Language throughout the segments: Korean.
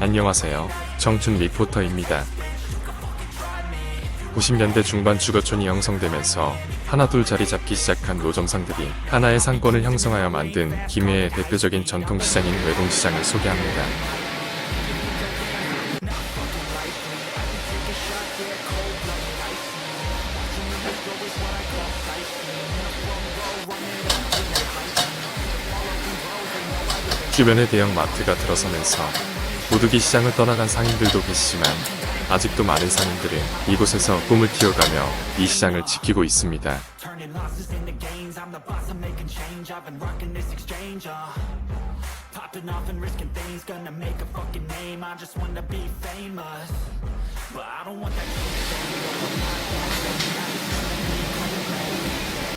안녕하세요. 청춘 리포터입니다. 90년대 중반 주거촌이 형성되면서 하나둘 자리 잡기 시작한 노점상들이 하나의 상권을 형성하여 만든 김해의 대표적인 전통시장인 외동시장을 소개합니다. 주변에 대형 마트가 들어서면서 모두기 시장을 떠나간 상인들도 계시지만 아직도 많은 상인들은 이곳에서 꿈을 키워가며 이 시장을 지키고 있습니다. Uh.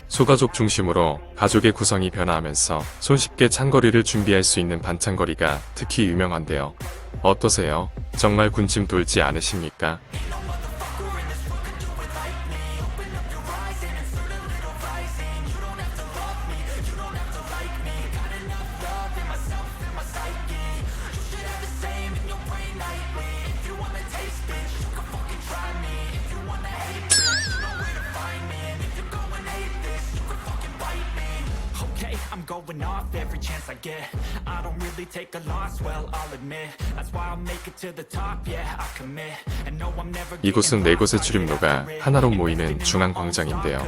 소가족 중심으로 가족의 구성이 변화하면서 손쉽게 찬거리를 준비할 수 있는 반찬거리가 특히 유명한데요. 어떠세요? 정말 군침 돌지 않으십니까? I'm going off every chance I get. I don't really take a loss, well, I'll admit. That's why I'll make it to the top, yeah, I commit. And no, I'm never 이곳은 네 곳의 출입로가 하나로 모이는 중앙광장인데요.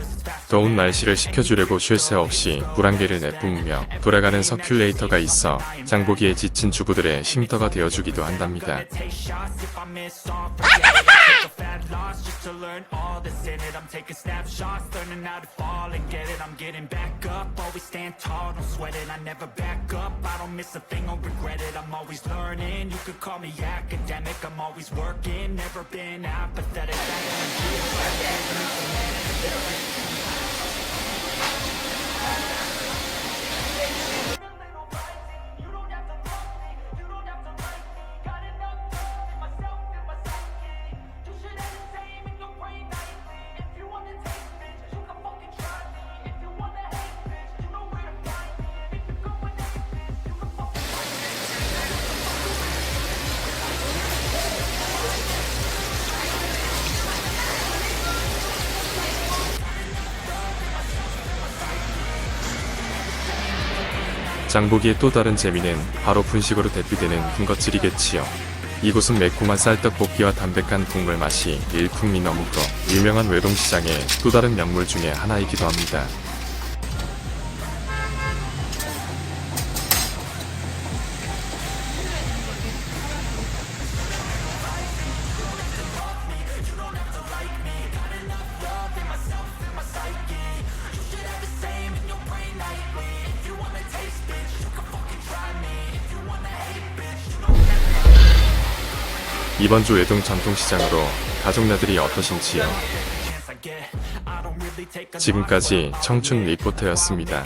더운 날씨를 식혀주려고 쉴 새 없이 불안개를 내뿜으며 돌아가는 서큘레이터가 있어 장보기에 지친 주부들의 쉼터가 되어주기도 한답니다. tall, don't sweat it I never back up, I don't miss a thing, I'll regret it. I'm always learning, you could call me academic I'm always working, never been apathetic I am 장보기의 또 다른 재미는 바로 분식으로 대표되는 군것질이겠지요. 이곳은 매콤한 쌀떡볶이와 담백한 국물 맛이 일품이 너무로 유명한 외동시장의 또 다른 명물 중에 하나이기도 합니다. 이번 주 외동 전통시장으로 가족나들이 어떠신지요? 지금까지 청춘 리포터였습니다.